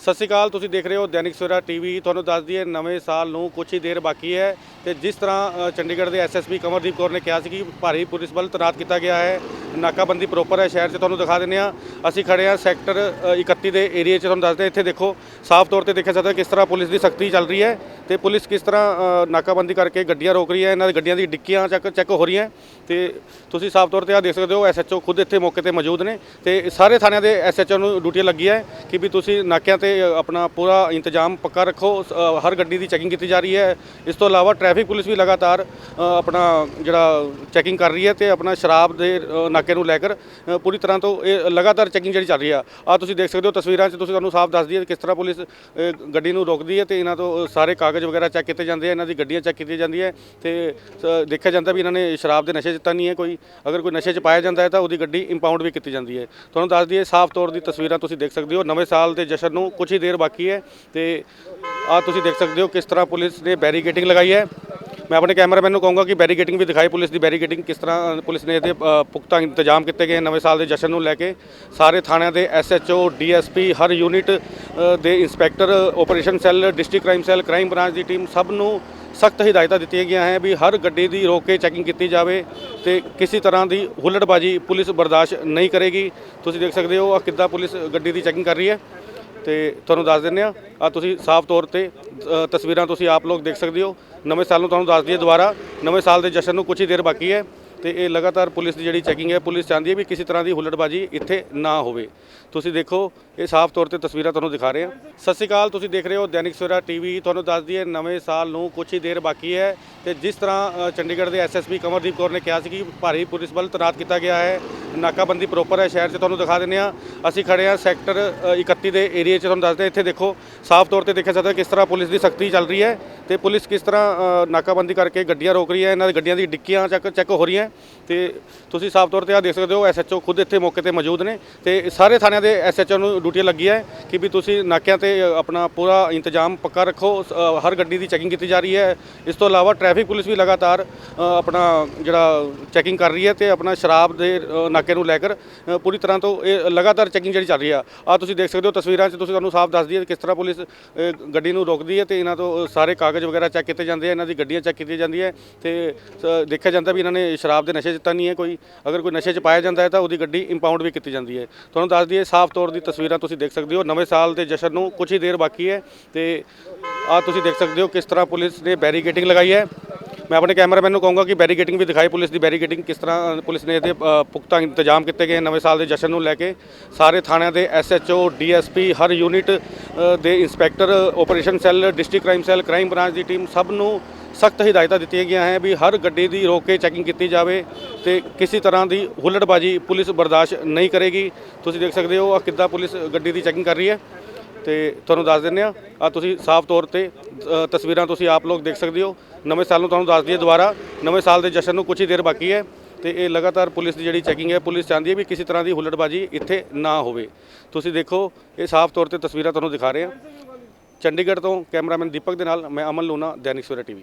ਸਤਿ ਸ਼੍ਰੀ ਅਕਾਲ, ਤੁਸੀਂ ਦੇਖ ਰਹੇ ਹੋ ਦੈਨਿਕ ਸਵੇਰਾ ਟੀਵੀ। ਤੁਹਾਨੂੰ ਦੱਸ ਦਈਏ, ਨਵੇਂ ਸਾਲ ਨੂੰ ਕੁਝ ਹੀ ਦੇਰ ਬਾਕੀ ਹੈ ਤੇ ਜਿਸ ਤਰ੍ਹਾਂ ਚੰਡੀਗੜ੍ਹ ਦੇ ਐਸਐਸਪੀ ਕਮਰਦੀਪ ਕੌਰ ਨੇ ਕਿਹਾ ਸੀ ਕਿ ਭਾਰੀ ਪੁਲਿਸ ਬਲ ਤੈਨਾਤ ਕੀਤਾ ਗਿਆ ਹੈ। ਨਾਕਾਬੰਦੀ ਪ੍ਰੋਪਰ ਹੈ ਸ਼ਹਿਰ 'ਚ ਤੁਹਾਨੂੰ ਦਿਖਾ ਦਿੰਦੇ ਆ ਅਸੀਂ ਖੜੇ ਆ ਸੈਕਟਰ ਅ, 31 ਦੇ ਏਰੀਆ 'ਚ ਤੁਹਾਨੂੰ ਦੱਸਦੇ ਹਾਂ, ਇੱਥੇ ਦੇਖੋ ਸਾਫ਼ ਤੌਰ ਤੇ ਦੇਖਿਆ ਸਕਦਾ ਕਿਸ ਤਰ੍ਹਾਂ ਪੁਲਿਸ ਦੀ ਸਖਤੀ ਚੱਲ ਰਹੀ ਹੈ ਤੇ ਪੁਲਿਸ ਕਿਸ ਤਰ੍ਹਾਂ ਨਾਕਾਬੰਦੀ ਕਰਕੇ ਗੱਡੀਆਂ ਰੋਕ ਰਹੀ ਹੈ ਇਹਨਾਂ ਦੀ ਗੱਡੀਆਂ ਦੀ ਡਿੱਕੀਆਂ ਚੈੱਕ ਚੈੱਕ ਹੋ ਰਹੀਆਂ। ਤੇ ਤੁਸੀਂ ਸਾਫ਼ ਤੌਰ ਤੇ ਆ ਦੇਖ ਸਕਦੇ ਹੋ ਐਸਐਚਓ ਖੁਦ ਇੱਥੇ ਮੌਕੇ ਤੇ ਮੌਜੂਦ ਨੇ ਤੇ ਸਾਰੇ ਥਾਣਿਆਂ ਦੇ ਐਸਐਚਓ ਨੂੰ ਡਿਊਟੀ ਲੱਗੀ ਹੈ ਕਿ ਵੀ ਤੁਸੀਂ ਨਾਕਿਆਂ ਤੇ ਆਪਣਾ ਪੂਰਾ ਇੰਤਜ਼ਾਮ ਪੱਕਾ ਰੱਖੋ। ਹਰ ਗੱਡੀ ਦੀ ਚੈਕਿੰਗ ਕੀਤੀ ਜਾ ਰਹੀ ਹੈ। ਇਸ ਤੋਂ ਇਲਾਵਾ ਟ੍ਰੈਫਿਕ ਪੁਲਿਸ ਵੀ ਲਗਾਤਾਰ ਆਪਣਾ ਜਿਹੜਾ ਚੈਕਿੰਗ ਕਰ ਰਹੀ ਹੈ ਤੇ ਆਪਣਾ ਸ਼ਰਾਬ ਦੇ ਅ, ਨਾਕੇ ਨੂੰ ਲੈ ਕੇ ਪੂਰੀ ਤਰ੍ਹਾਂ ਤੋਂ ਇਹ ਲਗਾਤਾਰ ਚੈਕਿੰਗ ਜਿਹੜੀ ਚੱਲ ਰਹੀ ਆ। ਆ ਤੁਸੀਂ ਦੇਖ ਸਕਦੇ ਹੋ ਤਸਵੀਰਾਂ 'ਚ ਤੁਸੀਂ ਤੁਹਾਨੂੰ ਸਾਫ਼ ਦੱਸਦੀ ਹੈ ਕਿਸ ਤਰ੍ਹਾਂ ਪੁਲਿਸ ਗੱਡੀ ਨੂੰ ਰੋਕਦੀ ਹੈ ਤੇ ਇਹਨਾਂ ਤੋਂ ਸਾਰੇ ਕਾਗਜ਼ ਵਗੈਰਾ ਚੈੱਕ ਕੀਤੇ ਜਾਂਦੇ ਆ, ਇਹਨਾਂ ਦੀ ਗੱਡੀਆਂ ਚੈੱਕ ਕੀਤੀਆਂ ਜਾਂਦੀਆਂ ਤੇ ਸ- ਦੇਖਿਆ ਜਾਂਦਾ ਵੀ ਇਹਨਾਂ ਨੇ ਸ਼ਰਾਬ ਦੇ ਨਸ਼ੇ 'ਚ ਤਾਂ ਨਹੀਂ ਹੈ ਕੋਈ, ਅਗਰ ਕੋਈ ਨਸ਼ੇ 'ਚ ਪਾਇਆ ਜਾਂਦਾ ਹੈ ਤਾਂ ਉਹਦੀ ਗੱਡੀ ਇੰਪਾਊਂਡ ਵੀ ਕੀਤੀ ਜਾਂਦੀ ਹੈ। ਤੁਹਾਨੂੰ ਦੱਸ ਦਈਏ ਸਾਫ਼ ਤੌਰ ਦੀ ਤਸਵੀਰਾਂ ਤੁਸੀਂ ਦੇਖ ਸਕਦੇ ਹੋ, ਨਵੇਂ ਸਾਲ ਦੇ ਜਸ਼ਨ ਨੂੰ ਕੁਝ ਹੀ ਦੇਰ ਬਾਕੀ ਹੈ ਤੇ ਆ ਤੁਸੀਂ ਦੇਖ ਸਕਦੇ ਹੋ ਕਿਸ ਤਰ੍ਹਾਂ ਪੁਲਿਸ ਨੇ ਬੈਰੀਕੇਡਿੰਗ ਲਗਾਈ ਹੈ। ਮੈਂ ਆਪਣੇ ਕੈਮਰਾਮੈਨ ਨੂੰ ਕਹੂੰਗਾ ਕਿ ਬੈਰੀਕੇਡਿੰਗ ਵੀ ਦਿਖਾਈ, ਪੁਲਿਸ ਦੀ ਬੈਰੀਕੇਡਿੰਗ ਕਿਸ ਤਰ੍ਹਾਂ, ਪੁਲਿਸ ਨੇ ਇਹਦੇ ਪੁਖਤਾ ਇੰਤਜ਼ਾਮ ਕੀਤੇ ਗਏ ਨਵੇਂ ਸਾਲ ਦੇ ਜਸ਼ਨ ਨੂੰ ਲੈ ਕੇ। ਸਾਰੇ ਥਾਣਿਆਂ ਦੇ ਐਸਐਚਓ ਡੀਐਸਪੀ ਹਰ ਯੂਨਿਟ ਦੇ inspector operation cell district crime cell crime branch ਦੀ ਟੀਮ ਸਭ ਨੂੰ ਸਖਤ ਹਦਾਇਤਾਂ ਦਿੱਤੀਆਂ ਗਈਆਂ ਹੈ ਵੀ ਹਰ ਗੱਡੀ ਦੀ ਰੋਕ ਕੇ ਚੈਕਿੰਗ ਕੀਤੀ ਜਾਵੇ ਤੇ ਕਿਸੇ ਤਰ੍ਹਾਂ ਦੀ ਹੁੱਲੜਬਾਜੀ ਪੁਲਿਸ ਬਰਦਾਸ਼ਤ ਨਹੀਂ ਕਰੇਗੀ। ਤੁਸੀਂ ਦੇਖ ਸਕਦੇ ਹੋ ਆ ਕਿੱਦਾਂ ਪੁਲਿਸ ਗੱਡੀ ਦੀ ਚੈਕਿੰਗ ਕਰ ਰਹੀ ਹੈ। ਤੇ ਤੁਹਾਨੂੰ ਦੱਸ ਦਿੰਦੇ ਆ ਆ ਤੁਸੀਂ ਸਾਫ਼ ਤੌਰ ਤੇ ਅ, ਤਸਵੀਰਾਂ ਤੁਸੀਂ ਆਪ ਲੋਕ ਦੇਖ ਸਕਦੇ ਹੋ। ਨਵੇਂ ਸਾਲ ਨੂੰ ਤੁਹਾਨੂੰ ਦੱਸ ਦਈਏ ਦੁਬਾਰਾ। ਨਵੇਂ ਸਾਲ ਦੇ ਜਸ਼ਨ ਨੂੰ ਕੁਝ ਹੀ ਦੇਰ ਬਾਕੀ ਹੈ ਤੇ ਇਹ ਲਗਾਤਾਰ ਪੁਲਿਸ ਦੀ ਜਿਹੜੀ ਚੈਕਿੰਗ ਹੈ ਪੁਲਿਸ ਚਾਹੁੰਦੀ ਹੈ ਵੀ ਕਿਸੇ ਤਰ੍ਹਾਂ ਦੀ ਹੁੱਲੜਬਾਜੀ ਇੱਥੇ ਨਾ ਹੋਵੇ। ਤੁਸੀਂ ਦੇਖੋ ਇਹ ਸਾਫ਼ ਤੌਰ ਤੇ ਤਸਵੀਰਾਂ ਤੁਹਾਨੂੰ ਦਿਖਾ ਰਹੇ ਹਾਂ। ਸਤਿ ਸ਼੍ਰੀ ਅਕਾਲ ਤੁਸੀਂ ਦੇਖ ਰਹੇ ਹੋ ਦੈਨਿਕ ਸਵੇਰਾ ਟੀਵੀ। ਤੁਹਾਨੂੰ ਦੱਸ ਦਈਏ ਨਵੇਂ ਸਾਲ ਨੂੰ ਕੁਝ ਹੀ ਦੇਰ ਬਾਕੀ ਹੈ। ਤੇ ਜਿਸ ਤਰ੍ਹਾਂ ਚੰਡੀਗੜ੍ਹ ਦੇ ਐਸਐਸਪੀ ਕਮਰਦੀਪ ਕੌਰ ਨੇ ਕਿਹਾ ਸੀ ਕਿ ਭਾਰੀ ਪੁਲਿਸ ਬਲ ਤੈਨਾਤ ਕੀਤਾ ਗਿਆ ਹੈ ਨਾਕਾਬੰਦੀ ਪ੍ਰੋਪਰ ਹੈ ਸ਼ਹਿਰ 'ਚ ਤੁਹਾਨੂੰ ਦਿਖਾ ਦਿੰਦੇ ਆ ਅਸੀਂ ਖੜੇ ਆ ਸੈਕਟਰ ਅ, 31 ਦੇ ਏਰੀਆ 'ਚ ਤੁਹਾਨੂੰ ਦੱਸਦੇ ਹਾਂ, ਇੱਥੇ ਦੇਖੋ ਸਾਫ਼ ਤੌਰ ਤੇ ਦੇਖਿਆ ਸਕਦਾ ਕਿਸ ਤਰ੍ਹਾਂ ਪੁਲਿਸ ਦੀ ਸਖਤੀ ਚੱਲ ਰਹੀ ਹੈ ਤੇ ਪੁਲਿਸ ਕਿਸ ਤਰ੍ਹਾਂ ਨਾਕਾਬੰਦੀ ਕਰਕੇ ਗੱਡੀਆਂ ਰੋਕ ਰਹੀ ਹੈ ਇਹਨਾਂ ਦੀ ਗੱਡੀਆਂ ਦੀ ਡਿੱਕੀਆਂ ਚੈੱਕ ਚੈੱਕ ਹੋ ਰਹੀਆਂ। ਤੇ ਤੁਸੀਂ ਸਾਫ਼ ਤੌਰ ਤੇ ਆ ਦੇਖ ਸਕਦੇ ਹੋ ਐਸਐਚਓ ਖੁਦ ਇੱਥੇ ਮੌਕੇ ਤੇ ਮੌਜੂਦ ਨੇ ਤੇ ਸਾਰੇ ਥਾਣਿਆਂ ਦੇ ਐਸਐਚਓ ਨੂੰ ਡਿਊਟੀ ਲੱਗੀ ਹੈ ਕਿ ਵੀ ਤੁਸੀਂ ਨਾਕਿਆਂ ਤੇ ਆਪਣਾ ਪੂਰਾ ਇੰਤਜ਼ਾਮ ਪੱਕਾ ਰੱਖੋ। ਹਰ ਗੱਡੀ ਦੀ ਚੈਕਿੰਗ ਕੀਤੀ ਜਾ ਰਹੀ ਹੈ। ਇਸ ਤੋਂ ਇਲਾਵਾ ਟ੍ਰੈਫਿਕ ਪੁਲਿਸ ਵੀ ਲਗਾਤਾਰ ਆਪਣਾ ਜਿਹੜਾ ਚੈਕਿੰਗ ਕਰ ਰਹੀ ਹੈ ਤੇ ਆਪਣਾ ਸ਼ਰਾਬ ਦੇ ਨਾਕੇ ਨੂੰ ਲੈ ਕੇ ਪੂਰੀ ਤਰ੍ਹਾਂ ਤੋਂ ਇਹ ਲਗਾਤਾਰ ਚੈਕਿੰਗ ਜਿਹੜੀ ਚੱਲ ਰਹੀ ਆ। ਆ ਤੁਸੀਂ ਦੇਖ ਸਕਦੇ ਹੋ ਤਸਵੀਰਾਂ 'ਚ ਤੁਸੀਂ ਤੁਹਾਨੂੰ ਸਾਫ਼ ਦੱਸਦੀ ਹੈ ਕਿਸ ਤਰ੍ਹਾਂ ਪੁਲਿਸ ਅ, ਗੱਡੀ ਨੂੰ ਰੋਕਦੀ ਹੈ ਤੇ ਇਹਨਾਂ ਤੋਂ ਸਾਰੇ ਕਾਗਜ਼ ਵਗੈਰਾ ਚੈੱਕ ਕੀਤੇ ਜਾਂਦੇ ਆ ਇਹਨਾਂ ਦੀ ਗੱਡੀਆਂ ਚੈੱਕ ਕੀਤੀਆਂ ਜਾਂਦੀਆਂ ਤੇ ਸ- ਦੇਖਿਆ ਜਾਂਦਾ ਵੀ ਇਹਨਾਂ ਨੇ ਸ਼ਰਾਬ ਦੇ ਨਸ਼ੇ 'ਚ ਤਾਂ ਨਹੀਂ ਹੈ ਕੋਈ ਅਗਰ ਕੋਈ ਨਸ਼ੇ 'ਚ ਪਾਇਆ ਜਾਂਦਾ ਹੈ ਤਾਂ ਉਹਦੀ ਗੱਡੀ ਇੰਪਾਊਂਡ ਵੀ ਕੀਤੀ ਜਾਂਦੀ ਹੈ। ਤੁਹਾਨੂੰ ਦੱਸ ਦਈਏ ਸਾਫ਼ ਤੌਰ ਦੀ ਤਸਵੀਰਾਂ ਤੁਸੀਂ ਦੇਖ ਸਕਦੇ ਹੋ ਨਵੇਂ ਸਾਲ ਦੇ ਜਸ਼ਨ ਨੂੰ ਕੁਝ ਹੀ ਦੇਰ ਬਾਕੀ ਹੈ ਤੇ ਆ ਤੁਸੀਂ ਦੇਖ ਸਕਦੇ ਹੋ ਕਿਸ ਤਰ੍ਹਾਂ ਪੁਲਿਸ ਨੇ ਬੈਰੀਕੇਡਿੰਗ ਲਗਾਈ ਹੈ। ਮੈਂ ਆਪਣੇ ਕੈਮਰਾਮੈਨ ਨੂੰ ਕਹੂੰਗਾ ਕਿ ਬੈਰੀਕੇਡਿੰਗ ਵੀ ਦਿਖਾਈ, ਪੁਲਿਸ ਦੀ ਬੈਰੀਕੇਡਿੰਗ ਕਿਸ ਤਰ੍ਹਾਂ, ਪੁਲਿਸ ਨੇ ਇਹਦੇ ਪੁਖਤਾ ਇੰਤਜ਼ਾਮ ਕੀਤੇ ਗਏ ਨਵੇਂ ਸਾਲ ਦੇ ਜਸ਼ਨ ਨੂੰ ਲੈ ਕੇ। ਸਾਰੇ ਥਾਣਿਆਂ ਦੇ ਐਸਐਚਓ ਡੀਐਸਪੀ ਹਰ ਯੂਨਿਟ ਦੇ inspector operation cell district crime cell crime branch ਦੀ ਟੀਮ ਸਭ ਨੂੰ ਸਖਤ ਹਦਾਇਤਾਂ ਦਿੱਤੀਆਂ ਗਈਆਂ ਹੈ ਵੀ ਹਰ ਗੱਡੀ ਦੀ ਰੋਕ ਕੇ ਚੈਕਿੰਗ ਕੀਤੀ ਜਾਵੇ ਤੇ ਕਿਸੇ ਤਰ੍ਹਾਂ ਦੀ ਹੁੱਲੜਬਾਜੀ ਪੁਲਿਸ ਬਰਦਾਸ਼ਤ ਨਹੀਂ ਕਰੇਗੀ। ਤੁਸੀਂ ਦੇਖ ਸਕਦੇ ਹੋ ਆ ਕਿੱਦਾਂ ਪੁਲਿਸ ਗੱਡੀ ਦੀ ਚੈਕਿੰਗ ਕਰ ਰਹੀ ਹੈ। ਤੇ ਤੁਹਾਨੂੰ ਦੱਸ ਦਿੰਦੇ ਆ ਆ ਤੁਸੀਂ ਸਾਫ਼ ਤੌਰ ਤੇ ਅ, ਤਸਵੀਰਾਂ ਤੁਸੀਂ ਆਪ ਲੋਕ ਦੇਖ ਸਕਦੇ ਹੋ। ਨਵੇਂ ਸਾਲ ਨੂੰ ਤੁਹਾਨੂੰ ਦੱਸ ਦਈਏ ਦੁਬਾਰਾ। ਨਵੇਂ ਸਾਲ ਦੇ ਜਸ਼ਨ ਨੂੰ ਕੁਝ ਹੀ ਦੇਰ ਬਾਕੀ ਹੈ ਤੇ ਇਹ ਲਗਾਤਾਰ ਪੁਲਿਸ ਦੀ ਜਿਹੜੀ ਚੈਕਿੰਗ ਹੈ ਪੁਲਿਸ ਚਾਹੁੰਦੀ ਹੈ ਵੀ ਕਿਸੇ ਤਰ੍ਹਾਂ ਦੀ ਹੁੱਲੜਬਾਜੀ ਇੱਥੇ ਨਾ ਹੋਵੇ। ਤੁਸੀਂ ਦੇਖੋ ਇਹ ਸਾਫ਼ ਤੌਰ ਤੇ ਤਸਵੀਰਾਂ ਤੁਹਾਨੂੰ ਦਿਖਾ ਰਹੇ ਹਾਂ। ਚੰਡੀਗੜ੍ਹ ਤੋਂ ਕੈਮਰਾਮੈਨ ਦੀਪਕ ਦੇ ਨਾਲ ਮੈਂ ਅਮਨ ਲੂਣਾ ਦੈਨਿਕ ਸਵੇਰਾ ਟੀਵੀ।